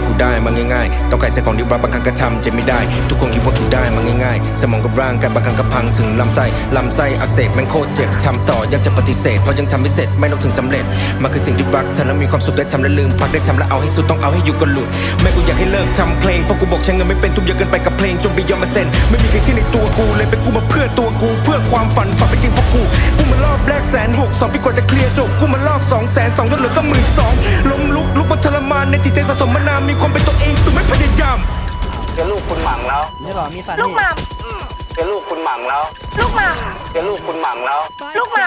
ว่ากูได้มันง่ายๆต้องการใส่ของที่รับบางครั้งก็ทำจะไม่ได้ ทุกคนคิดว่ากูได้มันง่ายๆ สมองกับร่างกายบางครั้งก็พังถึงลำไส้ลำไส้อักเสบแมันโคตรเจ็บทำต่อยากจะปฏิเสธเพราะยังทำไม่เสร็จไม่ต้องถึงสำเร็จมันคือสิ่งที่รักทำแล้วมีความสุขได้ทำแล้วลืมพักได้ทำแล้วเอาให้สุดต้องเอาให้อยู่ก็หลุดแม่กูอยากให้เลิกทำเพลงเพราะกูบอกใช้เงินไม่เป็นทุ่มเยอะเกินไปกับเพลงจนไปยอมมาเซ็นไม่มีใครเชื่อในตัวกูเลยเป็นกูมาเพื่อตัวกู เพื่อความฝันฝันเป็นจริงเพราะกูกูมารอบแรกแสนหกสองปีกว่าจะเคลียร์จบกูมารอบสองแสนสองจนเหลือก็หมื่น แล้ว นี่หรอ มีฟันลูกหม่เป็นลูกคุณหมังแล้วำลูกหม่เป็นลูกคุณหมังแล้วำลูกหม่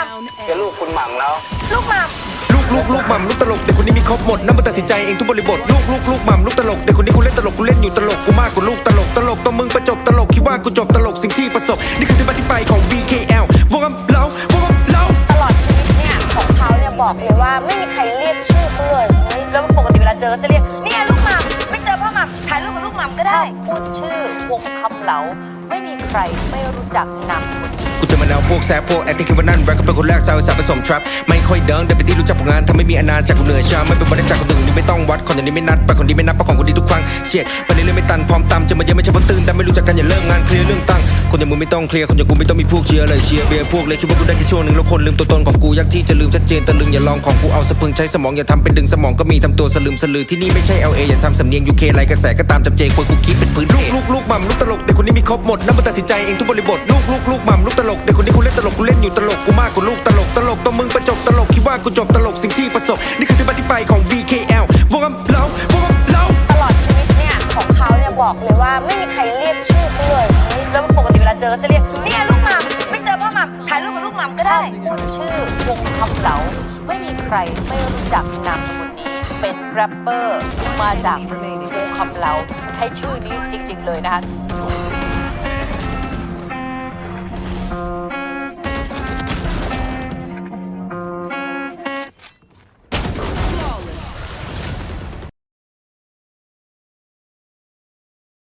เป็นลูกคุณหมังแล้วำลูกหม่ำลูกลูกลูกหม่ำลูกตลกเด็กคนนี้มีครบหมดนั่นมันตัดสินใจเองทุกบริบทลูกลูกลูกหม่ำลูกตลกเด็กคนนี้กูเล่นตลกกูเล่นอยู่ตลกกูมากกว่าลูกตลกตลกต้องมึงประจบตลกคิดว่ากูจบตลกสิ่งที่ประสบ นี่คือที่มาที่ไปของ BKL วงกับเราวงกับเราตลอดชีวิตเนี่ยของเขาเนี่ยบอกเลยว่าไม่มีใครเรียกชื่อเขาเลยเฮ้ยแล้วปกติเวลาเจอจะเรียกเนี่ยลูกหม่ำ เหลา ไม่มีใครไม่รู้จักนามสกุลนี้กูจะมาแนวพวกแซบพวกแอคที่คิดว่านั่นแรปก็เป็นคนแรกสาวสาวผสมทรัพไม่ค่อยเดินแต่เป็นที่รู้จักผลงานทำไม่มีอนาจากกูเหนื่อยชาไม่เป็นวันได้จากคนอื่นนี่ไม่ต้องวัดคนอย่างนี้ไม่นัดไปคนดีไม่นับเพราะของคนดีทุกครั้งเชียไปเรื่อยๆไม่ตันพร้อมตามจะมาเยอะไม่ใช่เพราะตื่นแต่ไม่รู้จักกันอย่าเลิกงานเคลียร์เรื่องต อย่างมึงไม่ต้องเคลียร์คนอย่างกูไม่ต้องมีพวกเชียร์เลยเชียร์เบียร์พวกเลยคิดว่ากูได้แค่ช่วงหนึ่งแล้วคนลืมตัวตนของกูยากที่จะลืมชัดเจนตะลึงอย่าลองของกูเอาสะพึงใช้สมองอย่าทำเป็นดึงสมองก็มีทำตัวสลืมสลือที่นี่ไม่ใช่ LA อย่าทำสำเนียง UK ไรกระแสก็ตามจำเจควรกูคิดเป็นพื้นลูกลูกลูกม่ำลูกตลกเด็กคนนี้มีครบหมดนั่นมันตัดสินใจเองทุกบริบทลูกลูกลูกม่ำลูกตลกเด็กคนนี้กูเล่นตลกกูเล่นอยู่ตลกกูมากกว่าลูกตลกตลกต้องมึงประจบตลกคิดว่ากูจบตลกสิ่งที่ประสบนี่คือที่มาที่ไปของ BKL วงกับเราวงกับเราตลอดชีวิตเนี่ยของเขาเนี่ยบอกเลยว่าไม่มีใครเรียกชื่อเเจอจะเรียกเนี่ยลูกหม่ำไม่เจอพ่อหม่ำถ่ายรูปกับลูกหม่ำก็ได้คนชื่อวงคำเหลาไม่มีใครไม่รู้จักนามสกุลนี้ เป็นแรปเปอร์มาจากวงคำเหลาใช้ชื่อนี้จริง ๆ เลยนะคะ